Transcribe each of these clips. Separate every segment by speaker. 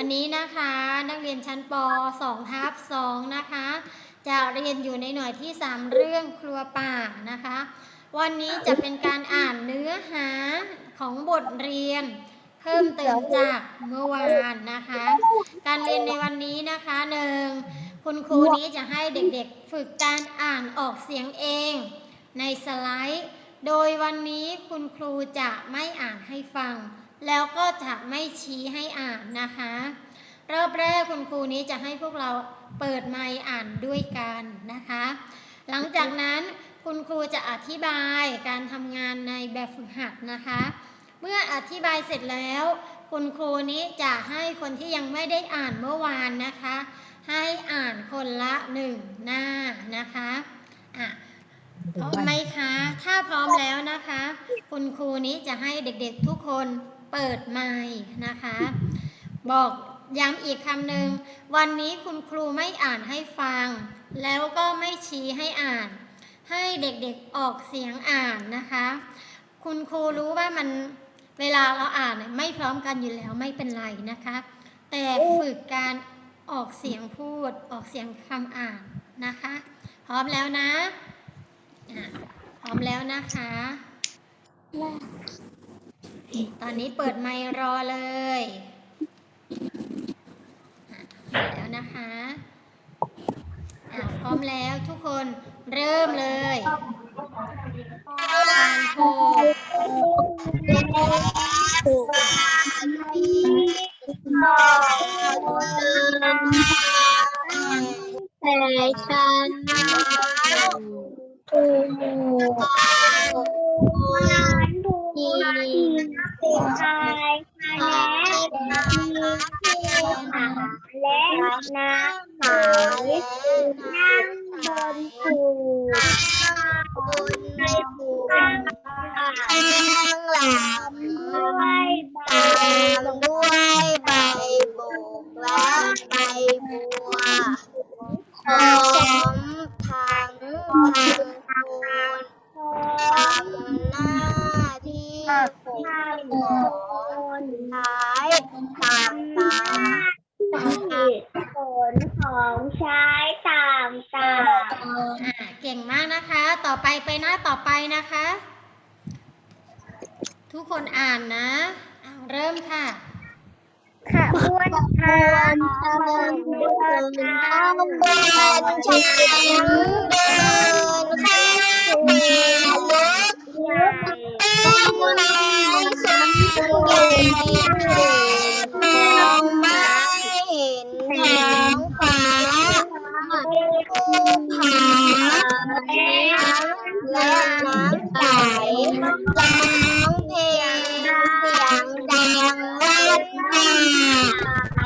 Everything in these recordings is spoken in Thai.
Speaker 1: วันนี้นะคะนักเรียนชั้นป 2 ทับ2นะคะ จะเรียนอยู่ในหน่วยที่ 3 เรื่องครัวป่านะคะ วันนี้จะเป็นการอ่านเนื้อหาของบทเรียน เพิ่มเติมจากเมื่อวานนะคะ การเรียนในวันนี้นะคะหนึ่งคุณครูนี้จะให้เด็กๆฝึกการอ่านออกเสียงเอง ในสไลด์ โดยวันนี้คุณครูจะไม่อ่านให้ฟัง แล้วก็จะไม่ชี้ให้อ่านนะคะ รอบแรกคุณครูนี้จะให้พวกเราเปิดไมค์อ่านด้วยกันนะคะ หลังจากนั้นคุณครูจะอธิบายการทำงานในแบบฝึกหัดนะคะ เมื่ออธิบายเสร็จแล้ว คุณครูนี้จะให้คนที่ยังไม่ได้อ่านเมื่อวานนะคะ ให้อ่านคนละหนึ่งหน้านะคะอะพร้อมไหมคะ ถ้าพร้อมแล้วนะคะ คุณครูนี้จะให้เด็กๆทุกคน เปิดไมค์นะคะ บอกย้ำอีกคำหนึ่งวันนี้คุณครูไม่อ่านให้ฟัง แล้วก็ไม่ชี้ให้อ่าน ให้เด็กๆออกเสียงอ่านนะคะ คุณครูรู้ว่ามันเวลาเราอ่านไม่พร้อมกันอยู่แล้วไม่เป็นไรนะคะ แต่ฝึกการออกเสียงพูดออกเสียงคำอ่านนะคะ พร้อมแล้วนะอะพร้อมแล้วนะคะ ตอนนี้เปิดไมค์รอเลยแล้วนะคะอะพร้อมแล้วทุกคนเริ่มเลยการโทร
Speaker 2: ผลของท้ายต่างๆผลของใช้ต่าง
Speaker 1: อะเก่งมากนะคะ ต่อไปไปหน้าต่อไปนะคะ ทุกคนอ่านนะอะเริ่มค่ะ
Speaker 2: ๆขบวนทางขบวนเดินทางเดินฉันเดินข้ามคืนใหญ่ต้องมาฉันใหญ่มองไม่เห็นท้องฟ้าภูผาและน้ำใสร้อ งเพลงเสียงดังลั่นตั้ง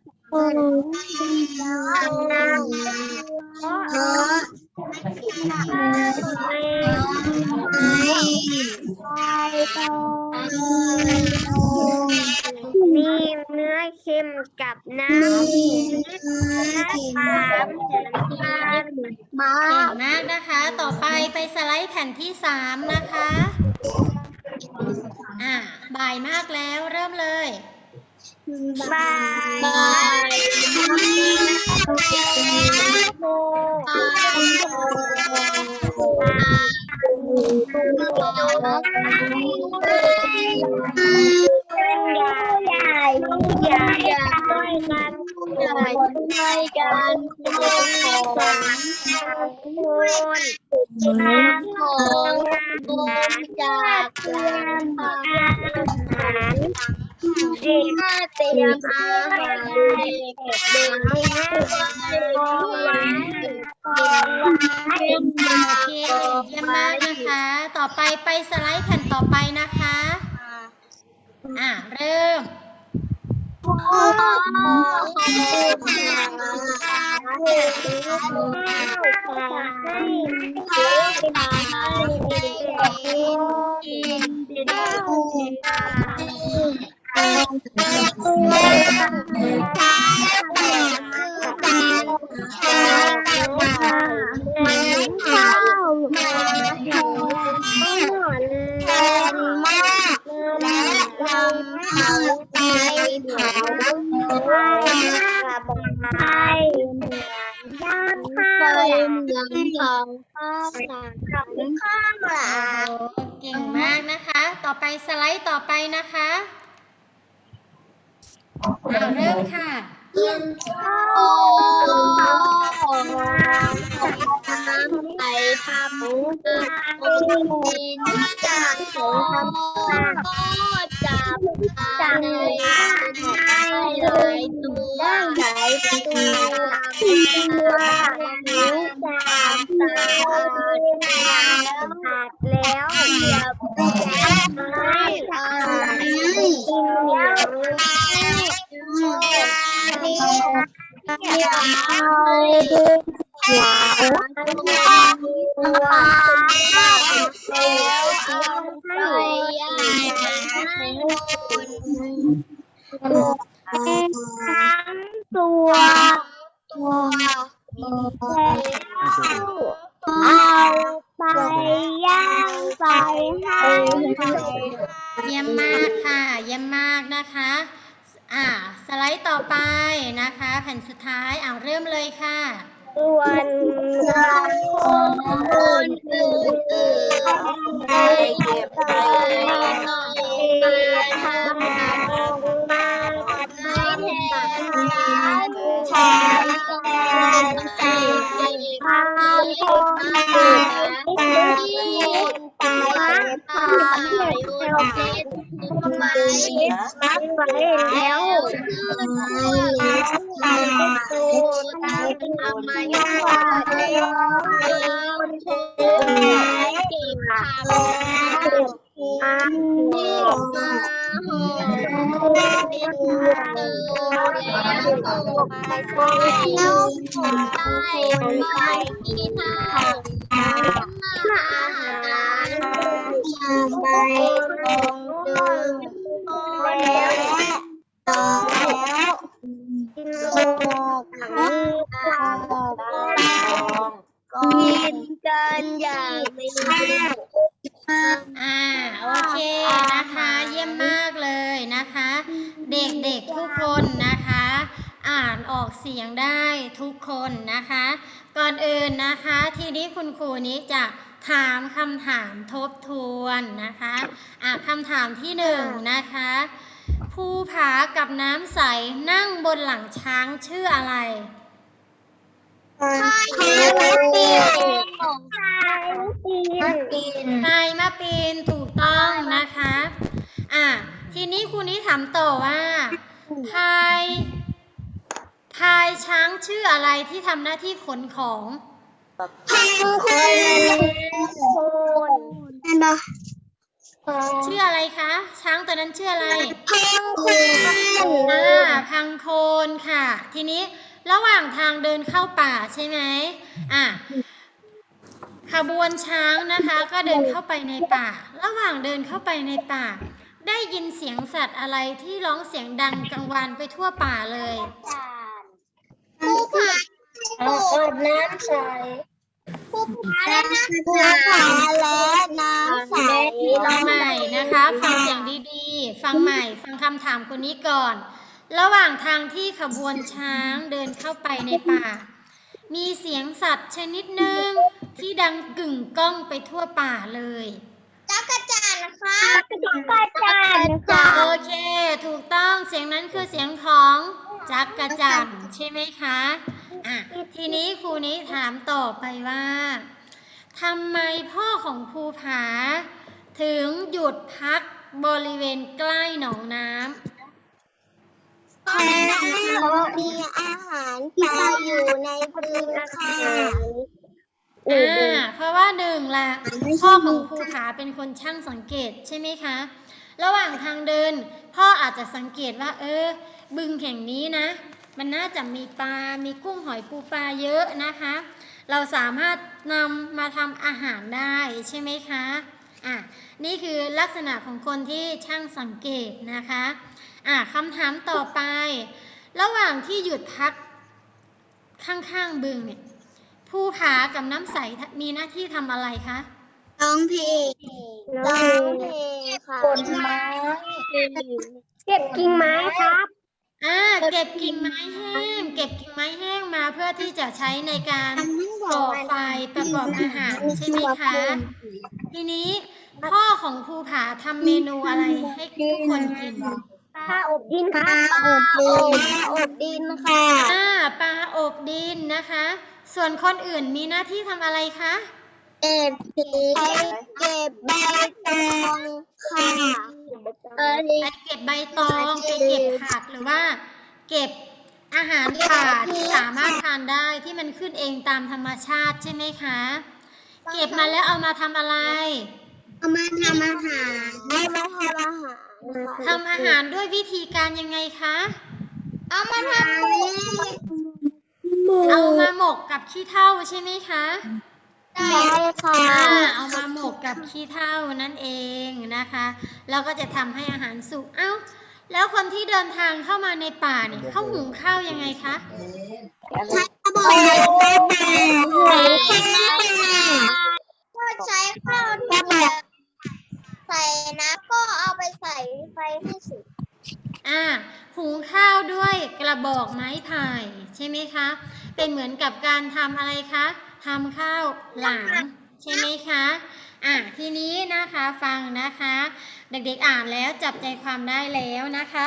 Speaker 2: มมาให้พร้อมเปิดเลือดของออกต้องหัวเราะเออตัวงอคนนั่งเพราะไม่มีเนื้อเค็มกับน้ำและปลาน้ำตาลมา
Speaker 1: เก่งมากนะคะ ต่อไปไปสไลด์แผ่นที่สามนะคะ อ่า บ่ายมากแล้วเริ่มเลย
Speaker 2: บายบายใหญ่ใหญ่ใหญ่ด้วยกันใหญ่ด้นคนคนทางของจากเพื่อนอาหารเด็กเตรียมอาหารเด็กเด็กไม่ให้ของหวานของหวาน
Speaker 1: โอเยี่ยมมากนะคะ ต่อไปไปสไลด์แผ่นต่อไปนะคะ อ่าเริ่มอ้เก่ งมากนะคะ ต่อไปสไลด์ต่อไปนะคะ อาเริ่มค่ะ
Speaker 2: ไปทำกินจากขอ เอ แล้ว
Speaker 1: ส่
Speaker 2: งไปแล้วส่งไปไปที่ท่าอ
Speaker 1: บทวนนะคะอ่าคำถามที่หนึ่งนะคะ ภูผากับน้ำใสนั่งบนหลังช้างชื่ออะไรนายมาปีนถูกต้องนะคะอะทีนี้ครูนี้ถามต่อว่าพายพายช้างชื่ออะไรที่ทำหน้าที่ขนของ ชื่ออะไรคะ ช้างตัวนั้นชื่ออะไรอ่าพังโคนค่ะ ทีนี้ระหว่างทางเดินเข้าป่าใช่ไหมอะขบวนช้างนะคะ ก็เดินเข้าไปในป่า ระหว่างเดินเข้าไปในป่า ได้ยินเสียงสัตว์อะไรที่ร้องเสียงดังกังวานไปทั่วป่าเลย
Speaker 2: ผู้ผาอาบน้ำใส ผู้ผาและน้ำใสและน้ำใส
Speaker 1: ฟังใหม่นะคะฟังเสียงดีๆ ฟังใหม่ ฟังคำถามคนนี้ก่อน ระหว่างทางที่ขบวนช้างเดินเข้าไปในป่า มีเสียงสัตว์ชนิดหนึ่งที่ดังกึ่งก้องไปทั่วป่าเลย
Speaker 2: จักรจันทร์นะคะจักรจันทร์ค่ะ
Speaker 1: โอเค ถูกต้องเสียงนั้นคือเสียงของ จักรจันทร์ใช่ไหมคะอะทีนี้ครูนี้ถามต่อไปว่าทำไมพ่อของภูผา ถึงหยุดพักบริเวณใกล้หนองน้ำ
Speaker 2: เพราะมีอาหารปลาอยู่ในพื้นค่ะ
Speaker 1: อ่าเพราะว่าหนึ่งละพ่อของภูผาเป็นคนช่างสังเกตใช่ไหมคะ ระหว่างทางเดิน พ่ออาจจะสังเกตว่า เออ บึงแห่งนี้นะ มันน่าจะมีปลา มีกุ้งหอยปูปลาเยอะนะคะ เราสามารถนำมาทำอาหารได้ใช่ไหมคะอะนี่คือลักษณะของคนที่ช่างสังเกตนะคะอะคำถามต่อไป ระหว่างที่หยุดพักข้างๆบึงเนี่ยภูผากับน้ำใสมีหน้าที่ทำอะไรคะ
Speaker 2: ร้องเพลงร้องเพลงค่ะกดไม้เก็บกิ่งไม้ครับ
Speaker 1: อ่าเก็บกิ่งไม้แห้ง เก็บกิ่งไม้แห้งมาเพื่อที่จะใช้ในการก่อไฟประกอบอาหารใช่ไหมคะทีนี้พ่อของภูผาทำเมนูอะไรให้ทุกคนกิน
Speaker 2: ปลาอบดินครับปลาอบดินปลาอบดินค่ะ
Speaker 1: อ่าปลาอบดินนะคะ ส่วนคนอื่นมีหน้าที่ทำอะไรคะ
Speaker 2: เก็บพริกเก็บใบตองค่ะเออ
Speaker 1: ไปเก็บใบตองไปเก็บผักหรือว่า เก็บอาหารป่าที่สามารถทานได้ที่มันขึ้นเองตามธรรมชาติใช่ไหมคะ เก็บมาแล้วเอามาทำอะไร
Speaker 2: เอามาทำอาหารเอามาทำอาหาร
Speaker 1: ทำอาหารด้วยวิธีการยังไงคะ
Speaker 2: เอามาทำหมู
Speaker 1: เอามาหมกกับขี้เถ้าใช่ไหมคะ
Speaker 2: ใช่ค่ะ
Speaker 1: อ่าเอามาหมกกับขี้เถ้านั่นเองนะคะแล้วก็จะทำให้อาหารสุก เอ้า แล้วคนที่เดินทางเข้ามาในป่าเนี่ยเขาหุงข้าวยังไงคะ
Speaker 2: ใช้กระบอกไม้ใช้ไม้ก็ใช้ข้าวที่แบบใส่น้ำก็เอาไปใส่ไฟให้สุก
Speaker 1: อ่าหุงข้าวด้วยกระบอกไม้ไผ่ใช่ไหมคะ เป็นเหมือนกับการทำอะไรคะ ทำข้าวหลามใช่ไหมคะอะทีนี้นะคะฟังนะคะ เด็กๆอ่านแล้วจับใจความได้แล้วนะคะ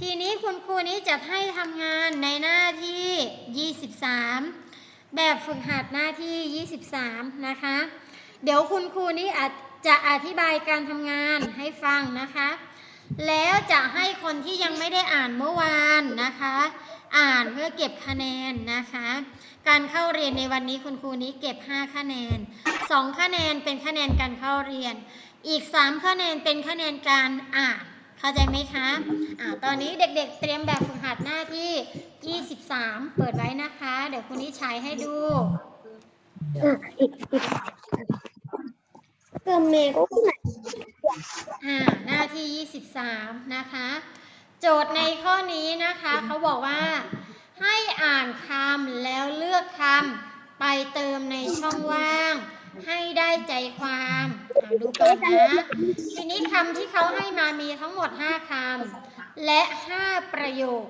Speaker 1: ทีนี้คุณครูนี้จะให้ทำงานในหน้าที่ 23 แบบฝึกหัดหน้าที่ 23 นะคะ เดี๋ยวคุณครูนี้อาจจะอธิบายการทำงานให้ฟังนะคะ แล้วจะให้คนที่ยังไม่ได้อ่านเมื่อวานนะคะ อ่านเพื่อเก็บคะแนนนะคะ การเข้าเรียนในวันนี้คุณครูนี้เก็บ 5 คะแนน 2 คะแนนเป็นคะแนนการเข้าเรียน อีก 3 คะแนนเป็นคะแนนการอ่านเข้าใจไหมคะอ่าตอนนี้เด็กๆ เตรียมแบบฝึกหัดหน้าที่ 23 เปิดไว้นะคะ เดี๋ยวคุณนี้ใช้ให้ดู
Speaker 2: ก็เมก็
Speaker 1: อ่าหน้าที่ 23 นะคะ โจทย์ในข้อนี้นะคะเขาบอกว่า ให้อ่านคำแล้วเลือกคำไปเติมในช่องว่าง ให้ได้ใจความอ่าดูก่อนนะทีนี้คำที่เขาให้มามีทั้งหมด 5คำและ 5 ประโยค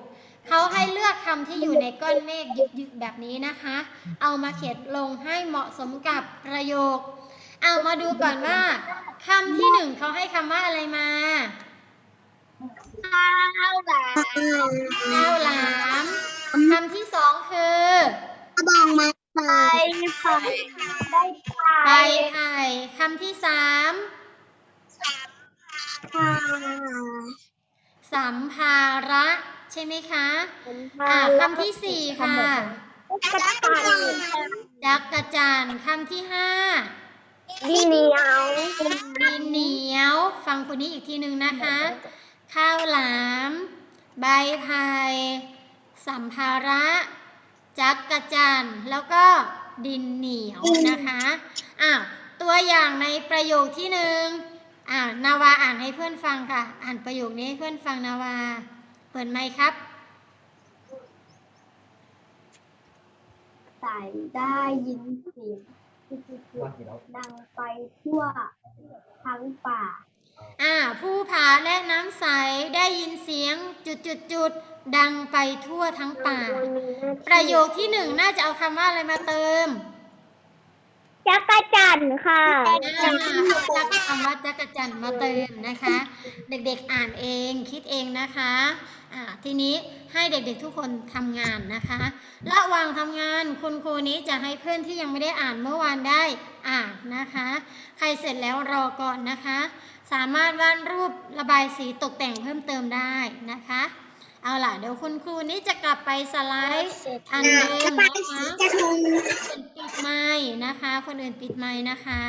Speaker 1: เขาให้เลือกคำที่อยู่ในก้อนเมฆยึกๆแบบนี้นะคะ เอามาเขียนลงให้เหมาะสมกับประโยค เอามาดูก่อนว่าคำที่หนึ่งเขาให้คำว่าอะไรมา
Speaker 2: ข้าวหลาม
Speaker 1: ข้าวหลามคำที่สองคือก
Speaker 2: ระบอกไม้ไผ่ไผ่ได้ไผ่
Speaker 1: ไก่ไข่คำที่สาม
Speaker 2: ค่ะ
Speaker 1: สัมภาระใช่ไหมคะอ่าคำที่สี่ค่ะ
Speaker 2: กระต่าย
Speaker 1: จักรจันทร์คำที่ห้า
Speaker 2: ดินเหนียว
Speaker 1: ดินเหนียว ฟังคนนี้อีกทีหนึ่งนะคะ ข้าวหลาม ใบไผ่สัมภาระ จักรจันทร์แล้วก็ดินเหนียวนะคะอ้าวตัวอย่างในประโยคที่หนึ่งอ่านาวาอ่านให้เพื่อนฟังค่ะ อ่านประโยคนี้ให้เพื่อนฟังนาวา เปิดไมค์ครับ
Speaker 2: ใส่ได้ยินเสียงดังไปทั่วทั้งป่า
Speaker 1: อ่าผู้ผาและน้ำใสได้ยินเสียงจุดจุดจุดๆๆดังไปทั่วทั้งป่า ประโยคที่หนึ่งน่าจะเอาคำว่าอะไรมาเติม
Speaker 2: จักรจันทร์ค่ะ
Speaker 1: อ่าจักคำว่าจักรจันทร์มาเติมนะคะ เด็กๆอ่านเองคิดเองนะคะอ่าทีนี้ให้เด็กๆทุกคนทำงานนะคะ ระหว่างทำงานคุณครูนี้จะให้เพื่อนที่ยังไม่ได้อ่านเมื่อวานได้อ่านนะคะ ใครเสร็จแล้วรอก่อนนะคะ สามารถวาดรูประบายสีตกแต่งเพิ่มเติมได้นะคะ เอาล่ะเดี๋ยวคุณครูนี้จะกลับไปสไลด์อันเดิมนะคะ
Speaker 2: จะทง
Speaker 1: ปิดไม้นะคะ คนอื่นปิดไม้นะคะ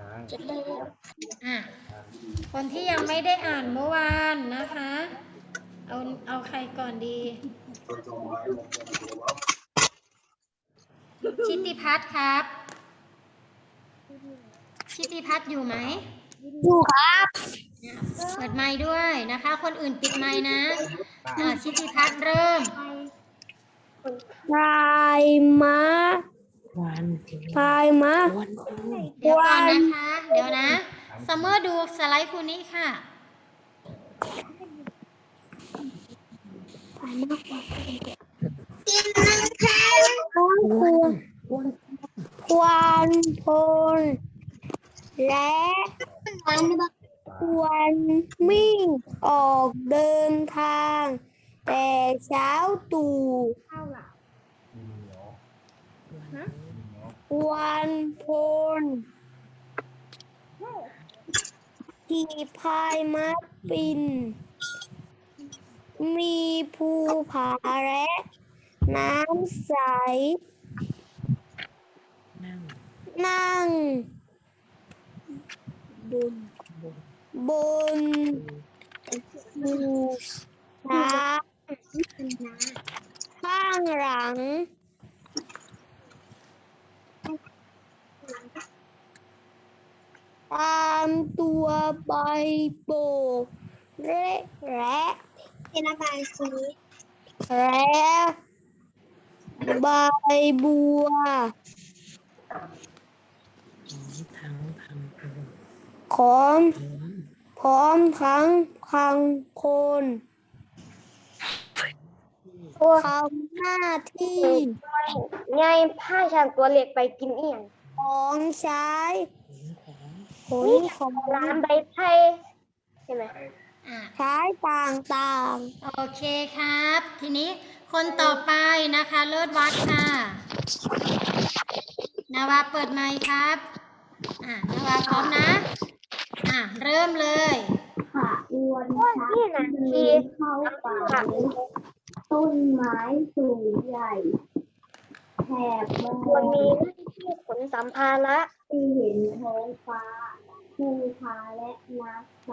Speaker 3: น
Speaker 1: อะคนที่ยังไม่ได้อ่านเมื่อวานนะคะ เอาเอาใครก่อนดี ชิติพัฒน์ครับ ชิติพัฒน์อยู่ไหม
Speaker 4: ดูครับ
Speaker 1: อะเปิดไมค์ด้วยนะคะ คนอื่นปิดไมค์นะอะชิติพัฒน์เริ่ม
Speaker 4: พายม้า
Speaker 3: วัน
Speaker 4: พายม้า
Speaker 3: วัน
Speaker 1: เดี๋ยวก่อนนะคะ เดี๋ยวนะซัมเมอร์ดูสไลด์คุณนี้ค่ะ
Speaker 4: กินนะคะควรควรพล และควรมิ่งออกเดินทาง แต่เช้าตู่ควรพลขี่พายม้าปิน มีภูผาและ น้ำใส
Speaker 3: นั่ง
Speaker 4: นั่งบนบนภูช้าข้างหลัง ตามตัวใบโบกและและเป็นระบายสีและใบบัว
Speaker 3: ทั้งพังโคน
Speaker 4: พร้อม
Speaker 3: พร้อม
Speaker 4: พร้อมทั้งพังโคนทำหน้าที่
Speaker 5: ไงผ้าชางตัวเล็กไปกินเอียง
Speaker 4: ของใช้
Speaker 3: ขนของ
Speaker 4: ขนของ
Speaker 5: ร้านใบไผ่ใช่ไหม
Speaker 1: อะ
Speaker 4: ใช้ต่าง
Speaker 1: โอเคครับ ทีนี้คนต่อไปนะคะ เลิศวัดค่ะ นาวาเปิดไมค์ครับ อะนาวาพร้อมนะอะ เริ่มเลย
Speaker 4: ๆค่ะอวน
Speaker 5: นี่นะที
Speaker 4: เข้าป่าต้นไม้สูงใหญ่แถบมอ
Speaker 5: ควรมีหน้าที่ขนสัมภาระ
Speaker 4: ม่เห็นท้องฟ้าภูผาและน้ำใส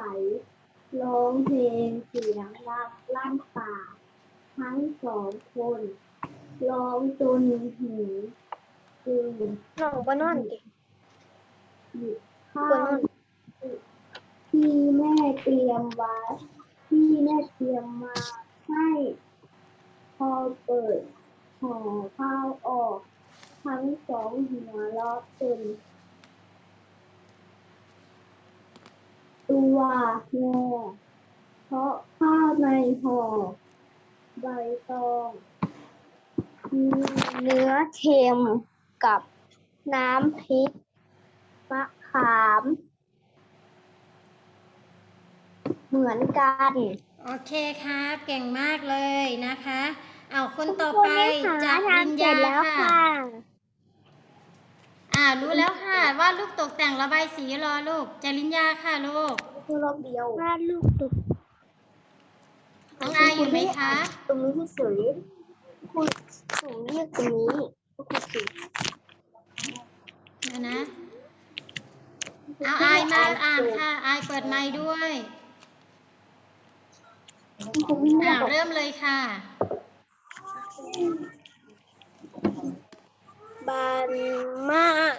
Speaker 4: ร้องเพลงเสียงรับลั่นป่า ทั้งสองคนร้องจนหูตึง
Speaker 5: น้องบ่นอนติ
Speaker 4: หยุดข้าว ที่แม่เตรียมไว้ที่แม่เตรียมมาให้ พอเปิดห่อข้าวออก ทั้งสองหัวเราะจนตัวงอเพราะข้าวในห่อใบตองมีเนื้อเค็มกับน้ำพริกมะขาม เหมือนกัน
Speaker 1: โอเคครับ เก่งมากเลยนะคะ เอาคนต่อไปจากลินยาค่ะ อ่ารู้แล้วค่ะว่าลูกตกแต่งระบายสีรอลูกจริญญาค่ะลูก
Speaker 4: คือรอบเดียววาดลูกตุก
Speaker 1: น้องอายอยู่ไหมคะ
Speaker 4: ตรงนี้คือสวยคุณสูงเรียกตรงนี้ก็คือสี
Speaker 1: เดี๋ยวนะเอาอายมาอ่านค่ะอายเปิดไมค์ด้วย
Speaker 4: คุณไม่
Speaker 1: อ่า
Speaker 4: บอก
Speaker 1: เริ่มเลยค่ะ
Speaker 4: บานมาก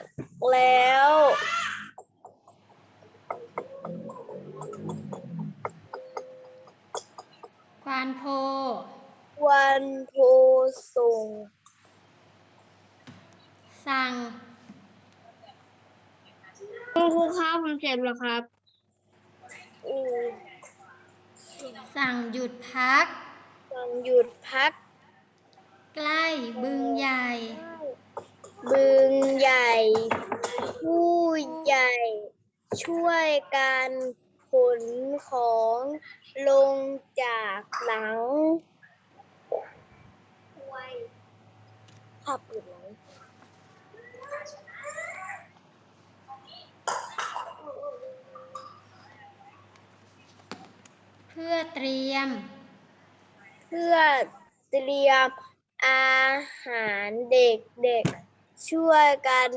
Speaker 4: แล้ว
Speaker 1: ควานโพ
Speaker 4: วันโพส่ง
Speaker 1: สั่ง
Speaker 4: คุณครูครับผมเจ็บแล้วครับอือ
Speaker 1: สั่งหยุดพัก
Speaker 4: วันหยุดพัก
Speaker 1: ใกล้บึงใหญ่
Speaker 4: บึงใหญ่ ผู้ใหญ่ ช่วยกันขนของลงจากหลังขับอยู่ไหน
Speaker 1: เพื่อเตรียม
Speaker 4: เพื่อเตรียมอาหารเด็กๆ ช่วยกัน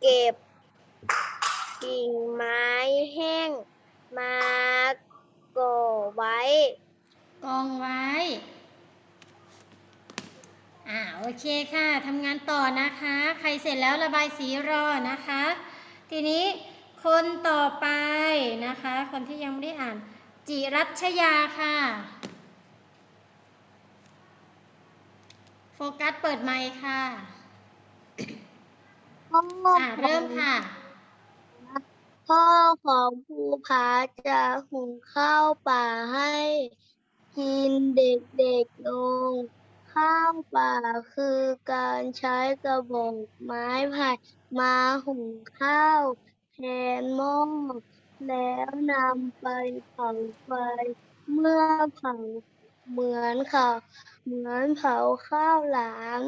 Speaker 4: เก็บ
Speaker 6: กิ่งไม้แห้งมาก่อไว้
Speaker 1: กองไว้ อ่าโอเคค่ะทำงานต่อนะคะ ใครเสร็จแล้วระบายสีรอนะคะ ทีนี้คนต่อไปนะคะ คนที่ยังไม่ได้อ่าน จิรัชยาค่ะ โฟกัสเปิดไมค์ค่ะ
Speaker 6: พ่อ
Speaker 1: อ่าเริ่มค่ะ
Speaker 6: พ่อของภูผาจะหุงข้าวป่าให้กินเด็กๆลง ข้าวป่าคือการใช้กระบอกไม้ไผ่มาหุงข้าวแทนหม้อ แล้วนำไปเผาไฟ เมื่อเผาเหมือนค่ะเหมือนเผาข้าวหลาม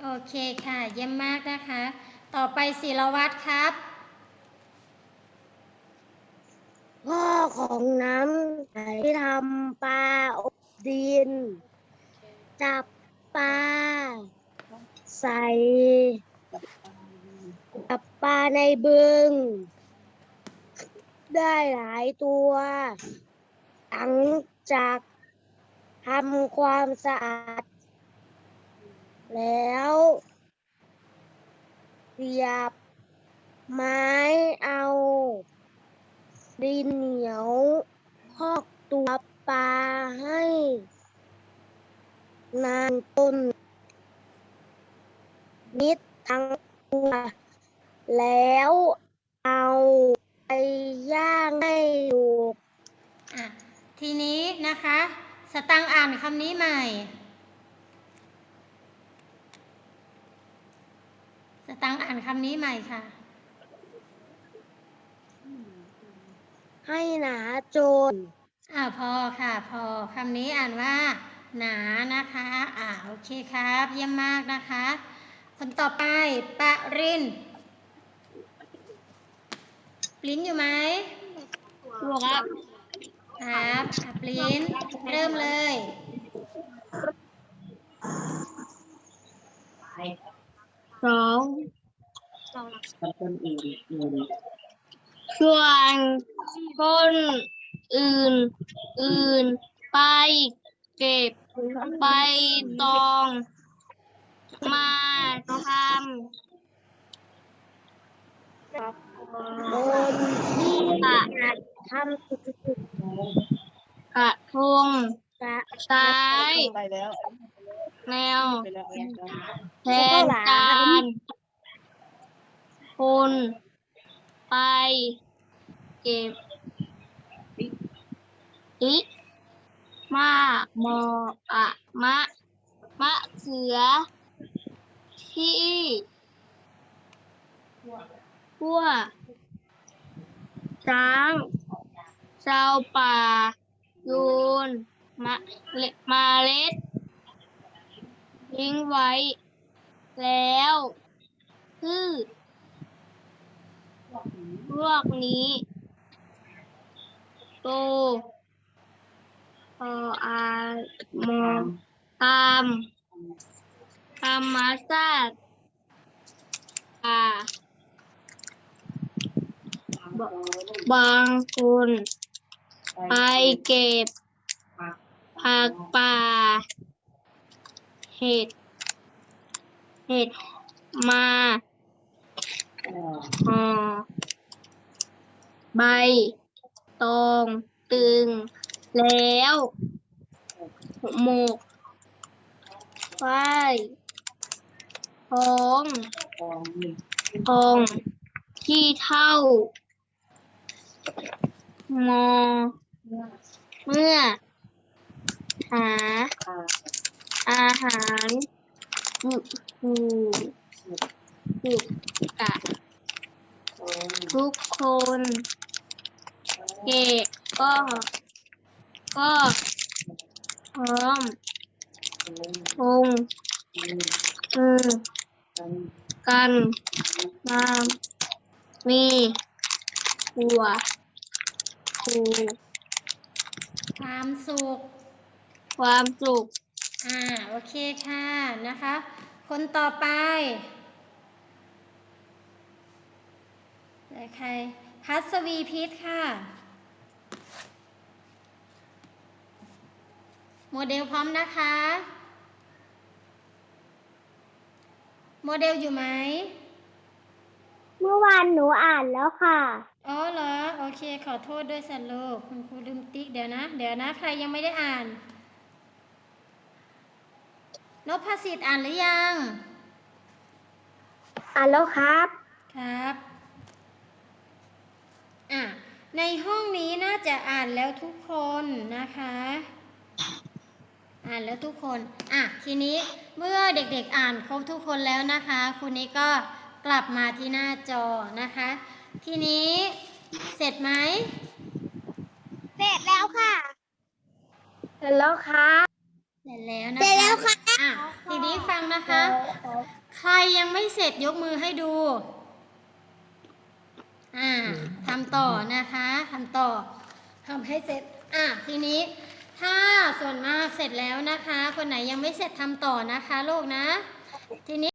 Speaker 1: โอเคค่ะ เยี่ยมมากนะคะ ต่อไปศิรวัตรครับ
Speaker 6: พ่อของน้ำไหลทำปลาอบดิน จับปลาใส่จับปลาในบึง ได้หลายตัว หลังจากทำความสะอาด แล้วเสียบไม้เอาดินเหนียวพอกตัวปลาให้ นานต้น นิดทั้งตัวแล้วเอา ย่างให้สุก
Speaker 1: อะทีนี้นะคะ สตังค์อ่านคำนี้ใหม่ สตังค์อ่านคำนี้ใหม่ค่ะ
Speaker 6: ให้หนาโจน
Speaker 1: อ่าพอค่ะ พอคำนี้อ่านว่า หนานะคะ อ่าโอเคครับ เยี่ยมมากนะคะ คนต่อไปปะรินป ลิ้นอยู่ไหม
Speaker 6: ครับ
Speaker 1: ครับอะปลิ้นเริ่มเลย
Speaker 6: สอง
Speaker 7: คนอื่น
Speaker 6: ส่วนคนอื่น อื่นไปเก็บไปตอง มาทำ บนที่ทำกระทงซ้าย
Speaker 7: ไปแล้ว
Speaker 6: แนว
Speaker 7: ไปแล้ว
Speaker 6: แทนการคนไปเก็บอิมามออะมะ มะเขือ ที่พัว ช้าง ชาวป่าโยนมะเล็ดมาเล็ดทิ้งไว้ แล้วพืชพวกนี้โตพออามอตามธรรมชาติป่า บบางคนไปเก็บผักป่า เห็ด เห็ดมาห่อใบตองตึงแล้วหมกไฟท้องทองที่เท่า งอเมื่อ หา อาหารหูหูหูกะทุกคนเกะก็ ก็พร้อมคงมือกันมามี หัวคู
Speaker 1: ความสุข
Speaker 6: ความสุข
Speaker 1: อ่า โอเคค่ะนะคะ คนต่อไปแล้วใครพัสวีพิษค่ะ โมเดลพร้อมนะคะ โมเดลอยู่ไหม
Speaker 2: เมื่อวานหนูอ่านแล้วค่ะ
Speaker 1: อ๋อเหรอ โอเค ขอโทษด้วยสันลูกคุณครูลืมติ๊กเดี๋ยวนะ เดี๋ยวนะ ใครยังไม่ได้อ่านนพสิทธิ์อ่านหรือยัง
Speaker 5: อ่านแล้วครับ
Speaker 1: ครับ อะ ในห้องนี้น่าจะอ่านแล้วทุกคนนะคะ อ่านแล้วทุกคน อะ ทีนี้เมื่อเด็กๆอ่านครบทุกคนแล้วนะคะ คุณนี้ก็ กลับมาที่หน้าจอนะคะ ทีนี้เสร็จไหม
Speaker 2: เสร็จแล้วค่ะ
Speaker 5: เสร็จแล้วครับ
Speaker 1: เสร็จแล้วนะคะ
Speaker 2: เสร็จแล้วค่ะ
Speaker 1: อะทีนี้ฟังนะคะ ใครยังไม่เสร็จยกมือให้ดู อ่าทำต่อนะคะทำต่อทำให้เสร็จ อะทีนี้ ถ้าส่วนมากเสร็จแล้วนะคะ คนไหนยังไม่เสร็จทำต่อนะคะ ลูกนะ ทีนี้